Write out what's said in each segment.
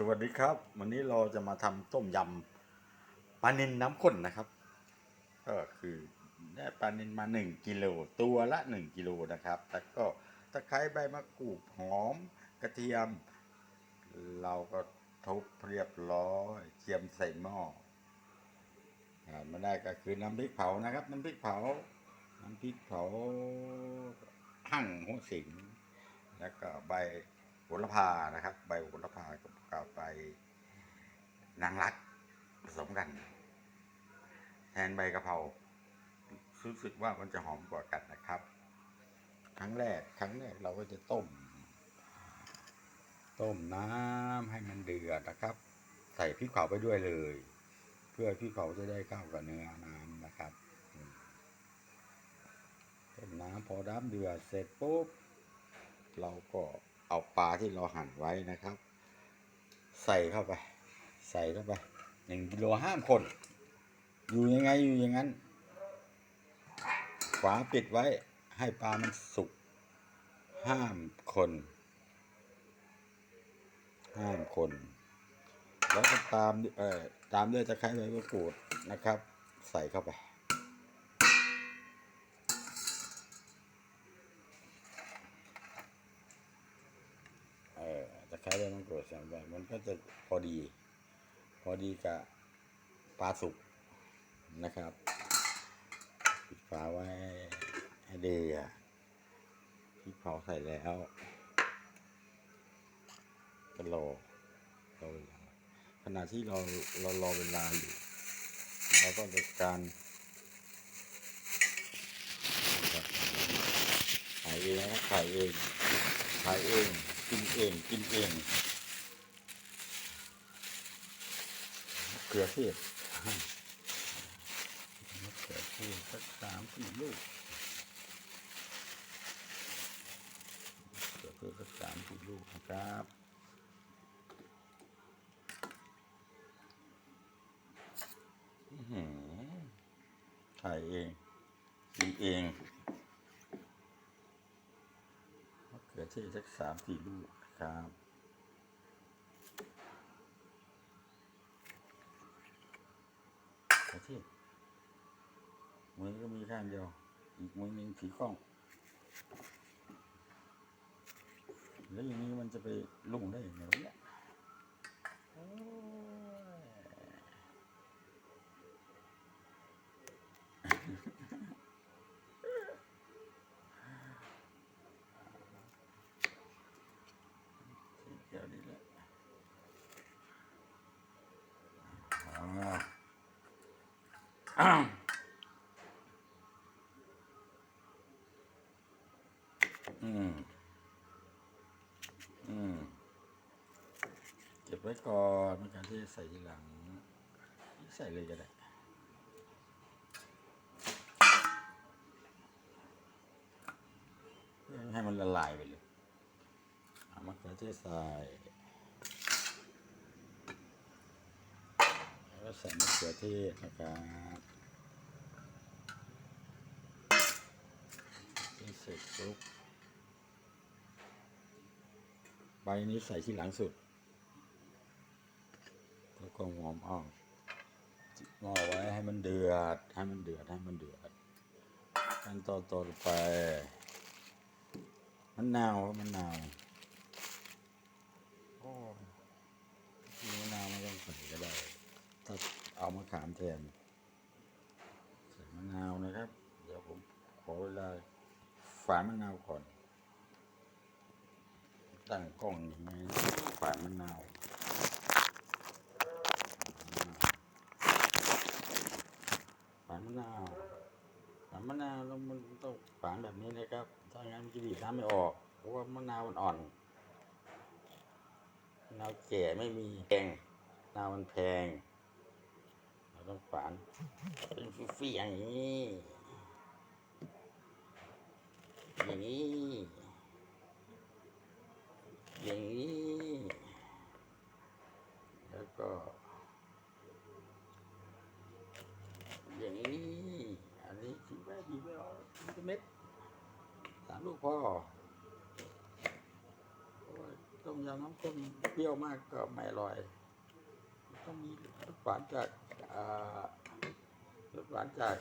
สวัสดีครับ วันนี้เราจะมาทำต้มยำปลานิลน้ำข้นนะครับ ก็คือได้ปลานิลมาหนึ่งกิโลตัวละหนึ่งกิโลนะครับแล้วก็ตะไคร้ใบมะกรูดหอมกระเทียม เราก็ทุบเรียบร้อยเทียมใส่หม้อขาดไม่ได้ก็คือน้ำพริกเผานะครับ น้ำพริกเผา น้ำพริกเผาหั่งหัวสิงแล้วก็ใบโหระพานะครับ ใบโหระพากับ กับใบนางรักผสมกัน แทนใบกะเพรารู้สึกว่ามันจะหอมกว่ากันนะครับ ครั้งแรกครั้งแรกเราก็จะต้ม ต้มน้ำให้มันเดือดนะครับ ใส่พริกเผาไปด้วยเลย เพื่อพริกเผาจะได้เข้ากับเนื้อน้ำนะครับต้มน้ำพอน้ำเดือดเสร็จปุ๊บเราก็เอาปลาที่เราหั่นไว้นะครับ ใส่เข้าไป ใส่เข้าไปหนึ่งกิโลห้ามคน อยู่ยังไงอยู่อย่างนั้น ฝาปิดไว้ให้ปลามันสุก ห้ามคน ห้ามคน แล้วก็ตามด้วยเอ่อตามด้วยตะไคร้ใบมะกรูดนะครับ ใส่เข้าไป เอ อตะไคร้ใบมะกรูดใส่ไปมันก็จะพอดี พอดีกับปลาสุกนะครับ ปิดฝาไว้ให้เดือดพริกเผาใส่แล้วก็รอรอเวลาขณะที่เราเรารอเวลาอยู่เราก็จัดการขายเองนะขายเองขายเอง กินเองกินเองเกลือเทศมะเขือเทศสักสามสี่ลูกมะเขือเทศสักสามสี่ลูกนะครับถ่ายเองกินเอง มะเขือเทศสักสามสี่ลูกครับมะเขือเทศมือก็มีข้างเดียว อีกมือหนึ่งถือกล้อง แล้วอย่างนี้มันจะไปลุ่งได้ยังไงวะเนี่ยเดี๋ยวนี้แหละอ่า อืม อืม เก็บไว้ก่อนเป็นการที่จะใส่ทีหลัง ใส่เลยก็ได้ให้มันละลายไปเลยเอามะเขือเทศใส่แล้ว ก็ใส่มะเขือเทศนะครับที่เสร็จปุ๊บใบนี้ใส่ที่หลังสุด แล้วก็หอมอ้อหม้อไว้ให้มันเดือด ให้มันเดือด ให้มันเดือด ขั้นตอนต่อไปมะนนาวครับมะนาวโอ้มะนาวไม่ต้องใส่ก็ได้ ถ้าเอามะขามแทนใส่มะนาวนะครับ เดี๋ยวผมขอเวลาฝานมะนาวก่อน ตั้งกล้องยังไงฝานมะนาวฝานมะนาวฝานมะนาวแล้วมันต้องฝานแบบนี้นะครับ ถ้างั้นมันจะดีดน้ำไม่ออก เพราะว่ามะนาวมันอ่อนมะนาวแก่ไม่มีแพงมะนาวมันแพง ต้องฝานเป็นฟี่ๆอย่างนี้ อย่างนี้ อย่างนี้ แล้วก็ อย่างนี้ อันนี้คิดว่าดีไม่ออกเม็ดสามลูกพ่อโอ้ยต้มยำน้ำข้นเปรี้ยวมากก็ไม่อร่อย มันต้องมีรถหวานจากรถหวานจาก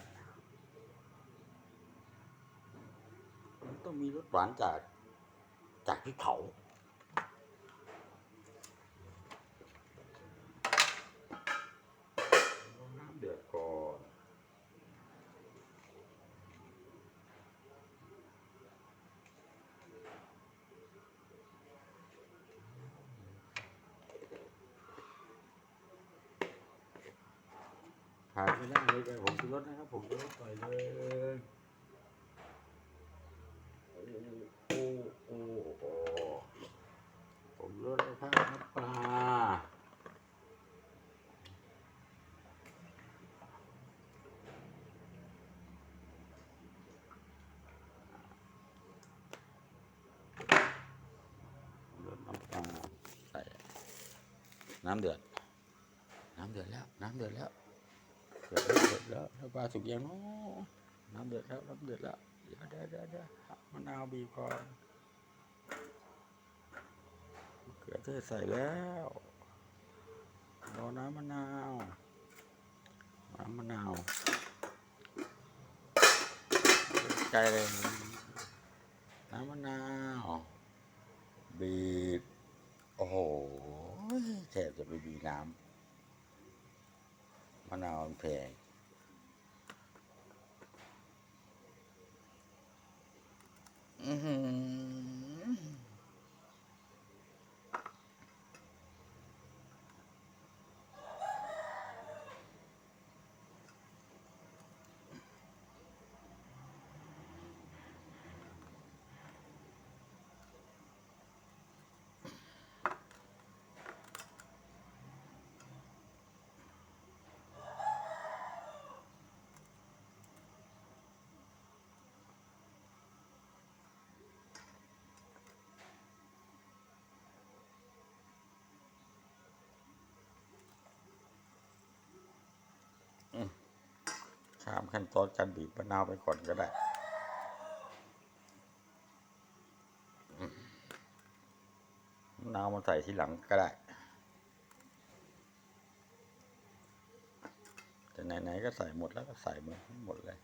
มันต้องมีรถหวานจากจากที่เขาน้ำเดือดก่อน ขายไม่ได้เลยไปผมซื้อรถนะครับ ผมซื้อรถต่อยเลยโอ้โอ้โอ้โอ้ผมรถนะครับน้ำปลารถน้ำปลาใส่น้ำเดือด น้ำเดือดแล้ว น้ำเดือดแล้ว เดือดแล้วเดือดแล้วน้ำปลาสุกยังเนาะน้ำเดือดแล้วน้ำเดือดแล้วเดี๋ยวเดี๋ยวเดี๋ยวเดี๋ยวมะนาวบีบก่อนเกลือเทศใส่แล้วรอน้ำมะนาวน้ำมะนาวใจเลยน้ำมะนาวบีบโอ้โหแทบจะไม่มีน้ำ นาวมันแพงอือหือ ข้ามขั้นตอนการบีบมะนาวไปก่อนก็ได้มะนาวมาใส่ที่หลังก็ได้ แต่ไหนๆก็ใส่หมดแล้วก็ใส่หมดหมดเลย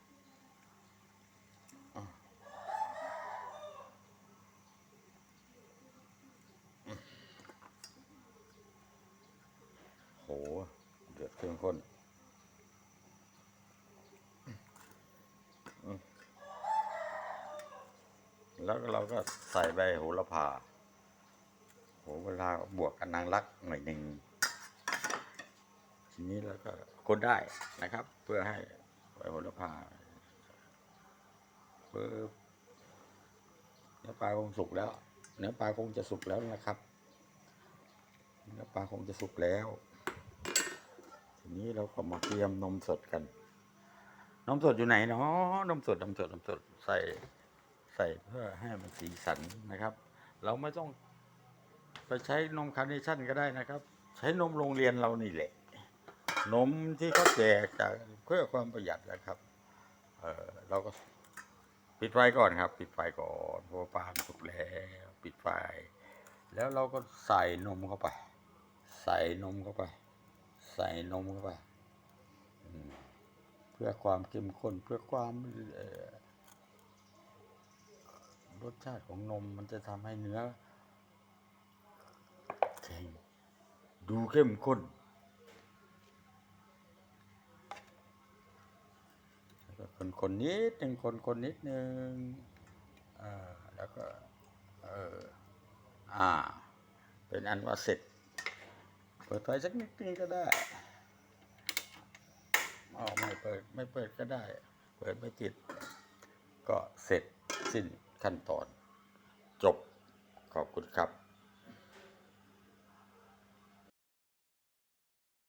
โหเดือดเข้มข้น แล้วก็ เราก็ใส่ใบโหระพาโหเวลาบวกกับนางรักหน่อยหนึ่งทีนี้เราก็คนได้นะครับ เพื่อให้ใบโหระพาเพื่อเนื้อปลาคงสุกแล้ว เนื้อปลาคงจะสุกแล้วนะครับ เนื้อปลาคงจะสุกแล้ว ทีนี้เราก็มาเตรียมนมสดกัน นมสดอยู่ไหนเนาะนมสดนมสดนมสดใส่ ใส่เพื่อให้มันสีสันนะครับ เราไม่ต้องไปใช้นมคาร์เนชั่นก็ได้นะครับ ใช้นมโรงเรียนเรานี่แหละ นมที่เขาแจกจากเพื่อความประหยัดนะครับ เออเราก็ปิดไฟก่อนครับ ปิดไฟก่อนเพราะว่าปลาสุกแล้วปิดไฟ แล้วเราก็ใส่นมเข้าไป ใส่นมเข้าไป ใส่นมเข้าไปเพื่อความเข้มข้นเพื่อความเรสชาติของนมมันจะทำให้เนื้อแข็งดูเข้มข้น แล้วก็คนคนนิดหนึ่งคนคนนิดหนึ่งอ่าแล้วก็เอออ่า เป็นอันว่าเสร็จ เปิดไฟสักนิดนึงก็ได้อ๋อไม่เปิดไม่เปิดก็ได้ เปิดไม่ติด ก็เสร็จสิ้น ขั้นตอน จบขอบคุณครับ